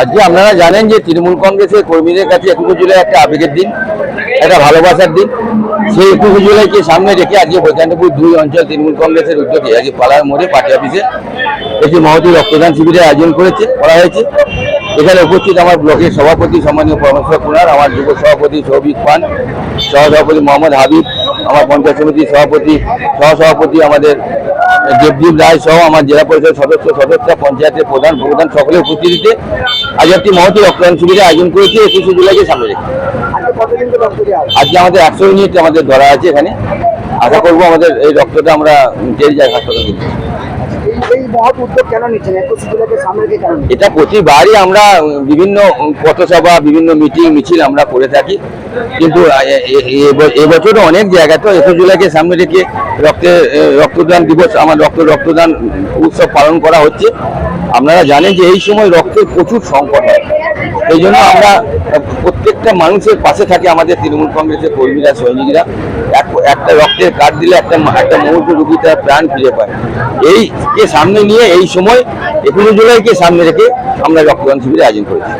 আজকে আপনারা জানেন যে তৃণমূল কংগ্রেসের কর্মীদের কাছে একুশে জুলাই একটা আবেগের দিন, একটা ভালোবাসার দিন। সেই একুশে জুলাইকে সামনে রেখে আজকে বৈকান্তপুর দুই অঞ্চল তৃণমূল কংগ্রেসের উদ্যোগে আজকে পাড়ার মোড়ে পার্টি অফিসে একটি মহতী রক্তদান শিবিরের আয়োজন করেছে, করা হয়েছে। এখানে উপস্থিত আমার ব্লকের সভাপতি, সম্মানীয় পরমেশ্বর কুনার, আমার যুব সভাপতি সৌভিক পান, সহসভাপতি মোহাম্মদ হাবিব আমার পঞ্চায়েত সমিতির সভাপতি, সহসভাপতি আমাদের দেবদীপ রায় সহ আমার জেলা পরিষদ সদস্য সদস্য, পঞ্চায়েতের প্রধান প্রধান সকলে উপস্থিতিতে আজ একটি মহতী রক্তদান শিবিরের আয়োজন করেছে, একুশে জুলাইকে সামনে রেখে আজকে আমাদের একশো ইউনিট আমাদের ধরা আছে এখানে। আশা করব আমাদের এই রক্তটা আমরা জেল যায় হাসপাতাল এই মহৎ উদ্যোগ কেন নিচ্ছেন? একুশ জুলাইকে সামনে রেখে কেন এটা প্রতিবারই আমরা বিভিন্ন পথসভা, বিভিন্ন মিটিং, মিছিল আমরা করে থাকি। কিন্তু এ- এ- এ- এবছরও অনেক জায়গায় তো একুশ জুলাইকে সামনে রেখে রক্তে রক্তদান দিবস, আমার রক্ত, রক্তদান উৎসব পালন করা হচ্ছে। আপনারা জানেন যে এই সময় রক্তের প্রচুর সংকট হয়। এই জন্য আমরা প্রত্যেকটা মানুষের পাশে থাকে, আমাদের তৃণমূল কংগ্রেসের কর্মীরা, সৈনিকরা। একটা রক্তের কার্ড দিলে একটা একটা মুহূর্ত রুগী তার প্রাণ ফিরে পায়। এই কে সামনে নিয়ে এই সময় একুশে জুলাইকে সামনে রেখে আমরা রক্তদান শিবিরের আয়োজন করেছি।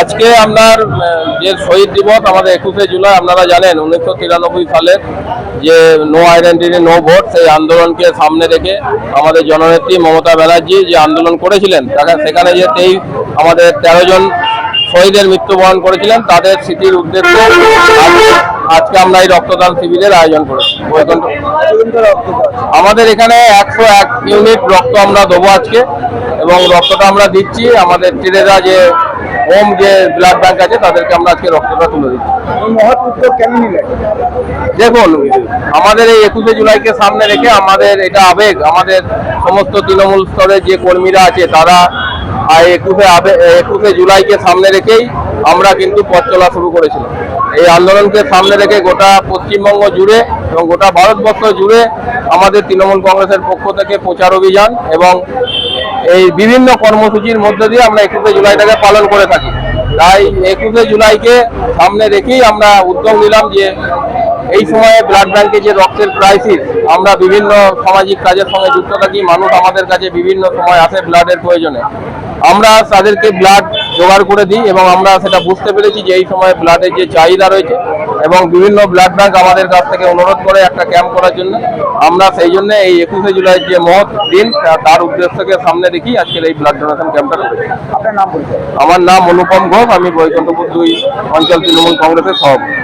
আজকে আপনার যে শহীদ দিবস আমাদের একুশে জুলাই, আপনারা জানেন, উনিশশো তিরানব্বই সালের যে নো আইডেন্টিটি নো ভোট সেই আন্দোলনকে সামনে রেখে আমাদের জননেত্রী মমতা ব্যানার্জি যে আন্দোলন করেছিলেন, তাকে সেখানে যে তেইশ আমাদের তেরো জন শহীদের মৃত্যুবরণ করেছিলেন, তাদের স্মৃতির উদ্দেশ্যে আজকে আমরা এই রক্তদান শিবিরের আয়োজন করেছি? আমাদের এখানে একশো এক ইউনিট রক্ত আমরা দেবো আজকে এবং রক্তটা আমরা দিচ্ছি। আমাদের টিরেরা যে হোম যে ব্লাড ব্যাংক আছে তাদেরকে আমরা আজকে রক্তটা তুলে দিচ্ছি। দেখুন আমাদের এই একুশে জুলাইকে সামনে রেখে আমাদের এটা আবেগ আমাদের সমস্ত তৃণমূল স্তরের যে কর্মীরা আছে তারা আর একুশে আবে- একুশে জুলাইকে সামনে রেখেই আমরা কিন্তু পথ চলা শুরু করেছিলাম। এই আন্দোলনকে সামনে রেখে গোটা পশ্চিমবঙ্গ জুড়ে এবং গোটা ভারতবর্ষ জুড়ে আমাদের তৃণমূল কংগ্রেসের পক্ষ থেকে প্রচার অভিযান এবং এই বিভিন্ন কর্মসূচির মধ্যে দিয়ে আমরা একুশে জুলাইটাকে পালন করে থাকি। তাই একুশে জুলাইকে সামনে রেখেই আমরা উদ্যোগ নিলাম যে এই সময়ে ব্লাড ব্যাংকে যে রক্তের ক্রাইসিস আমরা বিভিন্ন সামাজিক কাজের সঙ্গে যুক্ত থাকি, মানুষ আমাদের কাছে বিভিন্ন সময় আসে ব্লাডের প্রয়োজনে। আমরা তাদেরকে ব্লাড জোগাড় করে দিই এবং আমরা সেটা বুঝতে পেরেছি যে এই সময় ব্লাডের যে চাহিদা রয়েছে এবং বিভিন্ন ব্লাড ব্যাংক আমাদের কাছ থেকে অনুরোধ করে একটা ক্যাম্প করার জন্য। আমরা সেই জন্য এই একুশে জুলাই যে মহৎ দিন তার উদ্দেশ্যকে সামনে রেখি আজকের এই ব্লাড ডোনেশন ক্যাম্পটা করেছি। নাম আমার নাম অনুপম ঘোষ আমি বৈকুণ্ঠপুর দুই অঞ্চল তৃণমূল কংগ্রেসের সভাপতি।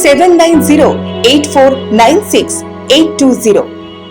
seven nine zero eight four nine six eight two zero